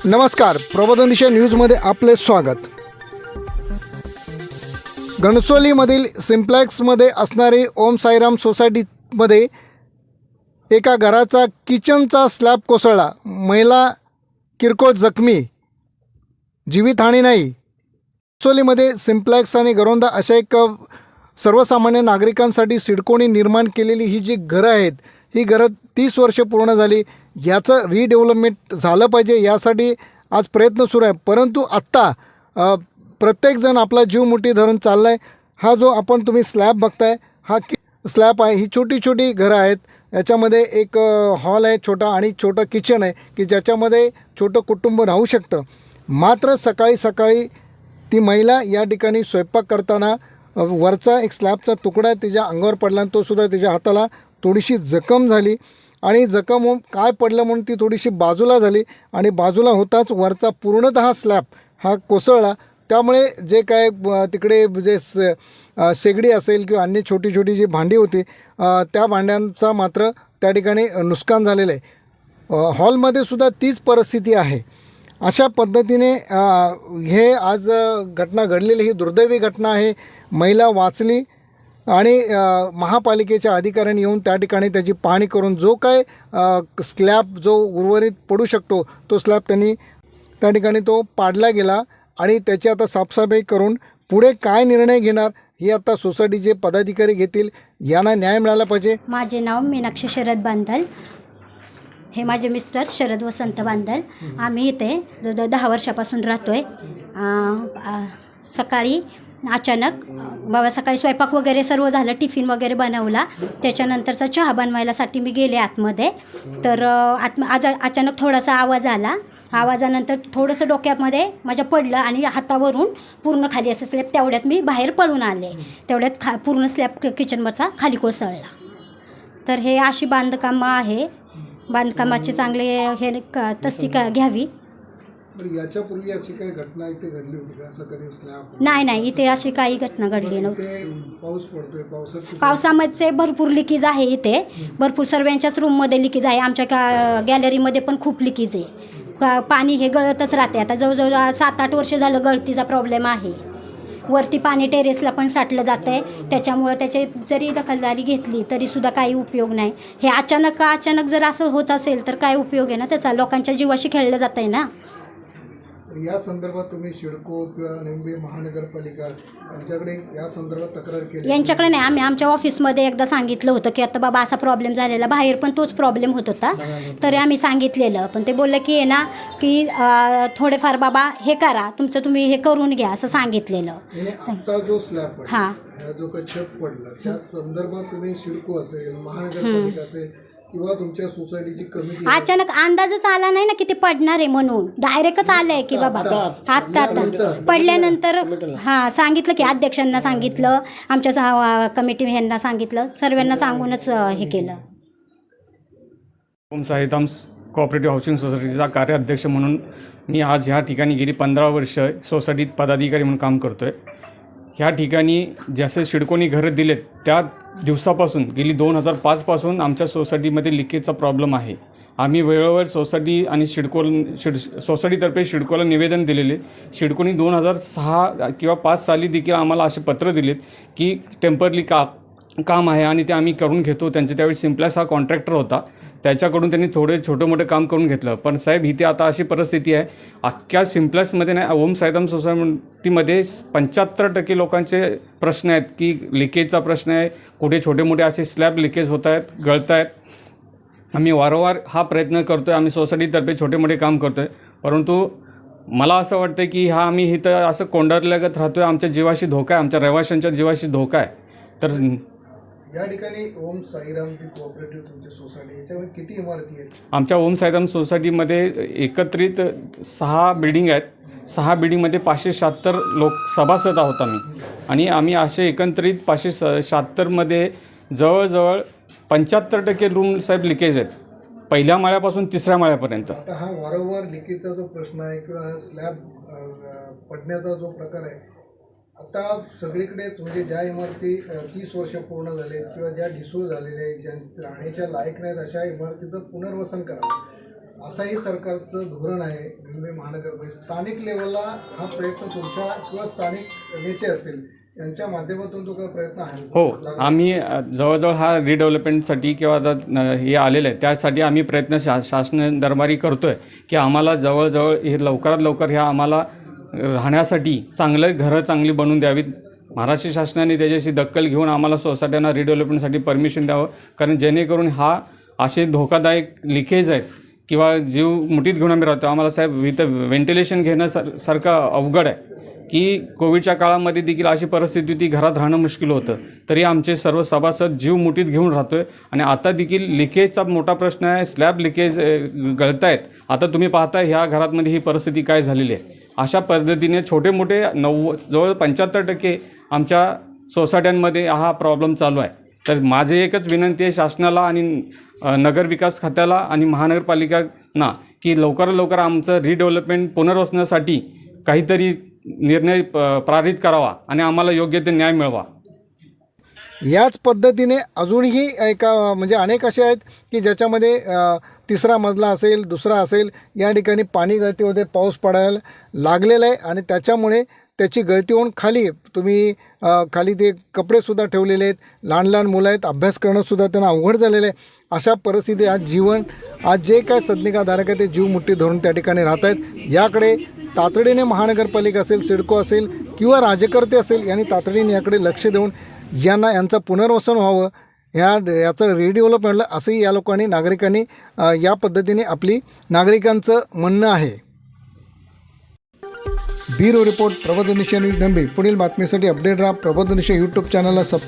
नमस्कार प्रबोधन दिशा न्यूजमध्ये आपले स्वागत. घणसोलीमधील सिम्प्लेक्समध्ये असणारी ओम साईराम सोसायटीमध्ये एका घराचा किचनचा स्लॅब कोसळला. महिला किरकोळ जखमी जीवितहानी नाही. घणसोलीमध्ये सिम्प्लेक्स आणि गरोंदा अशा एक सर्वसामान्य नागरिकांसाठी सिडकोणी निर्माण केलेली ही जी घरं आहेत ही गरज तीस वर्ष पूर्ण झाली. याचं रिडेव्हलपमेंट झालं पाहिजे यासाठी आज प्रयत्न सुरू आहे. परंतु आत्ता प्रत्येकजण आपला जीव मुठी धरून चालला आहे हा जो आपण तुम्ही स्लॅब बघताय हा कि स्लॅब आहे. ही छोटी छोटी घरं आहेत. याच्यामध्ये एक हॉल आहे छोटा आणि छोटं किचन आहे की ज्याच्यामध्ये छोटं कुटुंब राहू शकतं. मात्र सकाळी सकाळी ती महिला या ठिकाणी स्वयंपाक करताना वरचा एक स्लॅबचा तुकडा तिच्या अंगावर पडला आणि तो सुद्धा तिच्या हाताला थोडीशी जखम झाली आणि जखम होऊन काय पडलं म्हणून ती थोडीशी बाजूला झाली आणि बाजूला होताच वरचा पूर्णतः स्लॅब हा कोसळला. त्यामुळे जे काय तिकडे जे स शेगडी असेल किंवा अन्य छोटी छोटी जी भांडी होती त्या भांड्यांचा मात्र त्या ठिकाणी नुकसान झालेलं आहे. हॉलमध्ये सुद्धा तीच परिस्थिती आहे. अशा पद्धतीने हे आज घटना घडलेली ही दुर्दैवी घटना आहे. महिला वाचली आणि महापालिकेच्या अधिकाऱ्यांनी येऊन त्या ठिकाणी त्याची पाहणी करून जो काय स्लॅब जो उर्वरित पडू शकतो तो स्लॅब त्यांनी त्या ठिकाणी तो पाडला गेला आणि त्याची आता साफसफाई करून पुढे काय निर्णय घेणार हे आता सोसायटीचे पदाधिकारी घेतील यांना न्याय मिळाला पाहिजे. माझे नाव मीनाक्षी शरद बांदल. हे माझे मिस्टर शरद वसंत बांदल. आम्ही इथे जवळजवळ दहा वर्षापासून राहतो आहे सकाळी अचानक बाबा सकाळी स्वयंपाक वगैरे सर्व झालं टिफिन वगैरे बनवला. त्याच्यानंतरचा चहा बनवायलासाठी मी गेले आतमध्ये. तर आत आज अचानक थोडासा आवाज आला. आवाजानंतर थोडंसं डोक्यामध्ये माझ्या पडलं आणि हातावरून पूर्ण खाली असं स्लॅब तेवढ्यात मी बाहेर पळून आले. तेवढ्यात खा पूर्ण स्लॅब किचनवरचा खाली कोसळला. तर हे अशी बांधकामं आहे. बांधकामाचे चांगले हे क- तस्ती का घ्यावी. याच्यापूर्वी अशी काही घटना इथे घडली होती का? असं कधी स्लॅब नाही नाही इथे अशी काही घटना घडली नव्हती. पाऊस पडतोय पावसात पावसामध्ये भरपूर लिकेज आहे इथे. भरपूर सर्वांच्याच रूममध्ये लिकेज आहे. आमच्या का गॅलरीमध्ये पण खूप लिकेज आहे. का- पाणी हे गळतच राहते. आता जवळजवळ सात आठ वर्ष झालं गळतीचा प्रॉब्लेम आहे. वरती पाणी टेरेसला पण साठलं जातं आहे त्याच्यामुळं त्याचे जरी दखलदारी घेतली तरीसुद्धा काही उपयोग नाही. हे अचानक अचानक जर असं होत असेल तर काय उपयोग आहे ना त्याचा? लोकांच्या जीवाशी खेळलं जातं आहे ना. या संदर्भात तुम्ही सिडको किंवा निंबे महानगरपालिका यांच्याकडे या संदर्भात तक्रार केली. यांच्याकडे नाही. आम्ही आमच्या ऑफिसमध्ये एकदा सांगितलं होतं की आता बाबा असा प्रॉब्लेम झालेला. बाहेर पण तोच प्रॉब्लेम होत होता. तरी आम्ही सांगितलेलं. पण ते बोललं की ना की अं, थोडेफार बाबा हे करा. तुमचं तुम्ही हे करून घ्या असं सांगितलेलं. आणि आता जो स्लॅब हां. हा जो काही छत पडला त्या संदर्भात तुम्ही सिडको असेल महानगरपालिका असेल किंवा तुमच्या सोसायटीची कमिटी अचानक अंदाजच आला नाही ना की ते पडणार आहे म्हणून. डायरेक्टच आलंय की बाबा. आत्ता आता. पडल्यानंतर हां सांगितलं की अध्यक्षांना सांगितलं आमच्या कमिटी ह्यांना सांगितलं सर्वांना सांगूनच हे केलं. ओम साईधाम कोऑपरेटिव्ह हाऊसिंग सोसायटीचा कार्याध्यक्ष म्हणून मी आज ह्या ठिकाणी गेली पंधरा वर्ष सोसायटीत पदाधिकारी म्हणून काम करतो आहे ह्या ठिकाणी जसे शिडकोनी घरं दिलेत त्या दिवसापासून गेली दोन हजार पाचपासून आमच्या सोसायटीमध्ये लिकेजचा प्रॉब्लेम आहे. आम्ही वेळोवेळ सोसायटी आणि शिडको शिड सोसायटीतर्फे शिडकोला निवेदन दिलेले. शिडकोनी दोन हजार सहा किंवा पाच साली देखील आम्हाला असे पत्र दिलेत की टेम्परली का काम आहे आणि ते आम्ही करून घेतो. त्यांचे त्यावेळी सिम्प्लॅस हा कॉन्ट्रॅक्टर होता. त्याच्याकडून त्यांनी थोडे छोटं मोठं काम करून घेतलं. पण साहेब इथे आता अशी परिस्थिती आहे. अख्ख्या सिम्प्लॅसमध्ये नाही ओम सायदम सोसायटीमध्ये पंच्याहत्तर टक्के लोकांचे प्रश्न आहेत की लिकेजचा प्रश्न आहे. कुठे छोटे मोठे असे स्लॅब लिकेज होत आहेत गळत आहेत. आम्ही वारंवार हा प्रयत्न करतो आहे आम्ही सोसायटीतर्फे छोटे मोठे काम करतो आहे परंतु मला असं वाटतं की हा आम्ही इथं असं कोंडरल्यागत राहतो आहे आमच्या जीवाशी धोका आहे. आमच्या रहिवाशांच्या जीवाशी धोका आहे. तर या ठिकाणी ओम साईरामची कोऑपरेटिव्ह तुमची सोसायटी याच्यामध्ये किती इमारती आहेत? आमच्या ओम साईराम सोसायटीमध्ये एकत्रित सहा बिल्डिंग आहेत. सहा बिल्डिंगमध्ये पाचशे शहात्तर लोक सभासद आहोत आम्ही. आणि आम्ही असे एकत्रित पाचशे स शहात्तरमध्ये जवळजवळ पंच्याहत्तर टक्के रूम साहेब लिकेज आहेत. पहिल्या माळ्यापासून तिसऱ्या माळ्यापर्यंत. आता हा वारंवार लिकेजचा जो प्रश्न आहे किंवा हा स्लॅब पडण्याचा जो प्रकार आहे आता सगळीकडेच म्हणजे ज्या इमारती तीस वर्ष पूर्ण झालेत किंवा ज्या ढिसूळ झालेल्या आहेत ज्या राहण्याच्या लायक नाहीत अशा इमारतीचं पुनर्वसन करावं असंही सरकारचं धोरण आहे मुंबई महानगरपालिका स्थानिक लेवलला हा प्रयत्न तुमच्या किंवा स्थानिक नेते असतील यांच्या माध्यमातून तो काय प्रयत्न आहे? हो आम्ही जवळजवळ हा रिडेव्हलपमेंटसाठी किंवा आता हे आलेलं आहे त्यासाठी आम्ही प्रयत्न शा शासन दरबारी करतो आहे की आम्हाला जवळजवळ हे लवकरात लवकर ह्या आम्हाला राहण्यासाठी चांगलं घरं चांगली बनवून द्यावीत. महाराष्ट्र शासनाने त्याच्याशी दखल घेऊन आम्हाला सोसायट्यांना रिडेव्हलपमेंटसाठी परमिशन द्यावं. कारण जेणेकरून हा असे धोकादायक लिकेज आहेत किंवा जीव मुठीत घेऊन आम्ही राहतो. आम्हाला साहेब विथ व्हेंटिलेशन घेणं सार सारखं अवघड आहे. की कोविडच्या काळामध्ये देखील अशी परिस्थिती होती घरात राहणं मुश्किल होतं. तरी आमचे सर्व सभासद जीव मुठीत घेऊन राहतो आहे आणि आता देखील लिकेजचा मोठा प्रश्न आहे. स्लॅब लिकेज गळत आहेत आता तुम्ही पाहता ह्या घरातमध्ये ही परिस्थिती काय झालेली आहे. अशा पद्धतीने छोटे मोठे नव्व जवळ पंच्याहत्तर टक्के आमच्या सोसायट्यांमध्ये हा प्रॉब्लेम चालू आहे. तर माझे एकच विनंती आहे शासनाला आणि नगरविकास खात्याला आणि महानगरपालिकांना की लवकरात लवकर आमचं रिडेव्हलपमेंट पुनर्वसनासाठी काहीतरी निर्णय प- पारित करावा आणि आम्हाला योग्य ते न्याय मिळवा. याच पद्धतीने अजूनही एका म्हणजे अनेक असे आहेत की ज्याच्यामध्ये तिसरा मजला असेल दुसरा असेल या ठिकाणी पाणी गळती होते पाऊस पडायला लागलेला आहे आणि त्याच्यामुळे त्याची गळती होऊन खाली तुम्ही खाली ते कपडेसुद्धा ठेवलेले आहेत लहान लहान मुलं आहेत अभ्यास करणंसुद्धा त्यांना अवघड झालेलं आहे. अशा परिस्थितीत आज जीवन आज जे काय सदनिकाधारक आहे ते जीव मुठ्ठी धरून त्या ठिकाणी राहत आहेत. याकडे तातडीने महानगरपालिका असेल सिडको असेल किंवा राजकर्ते असेल यांनी तातडीने याकडे लक्ष देऊन यांना यांचं पुनर्वसन व्हावं. ह्या याचं रिडेव्हलपमेंटला असंही या लोकांनी नागरिकांनी या पद्धतीने आपली नागरिकांचं म्हणणं आहे. ब्युरो रिपोर्ट प्रबोधनिशय न्यूज नंबी पुढील बातमीसाठी अपडेट राहा प्रबोधनिशय यूट्यूब चॅनलला सब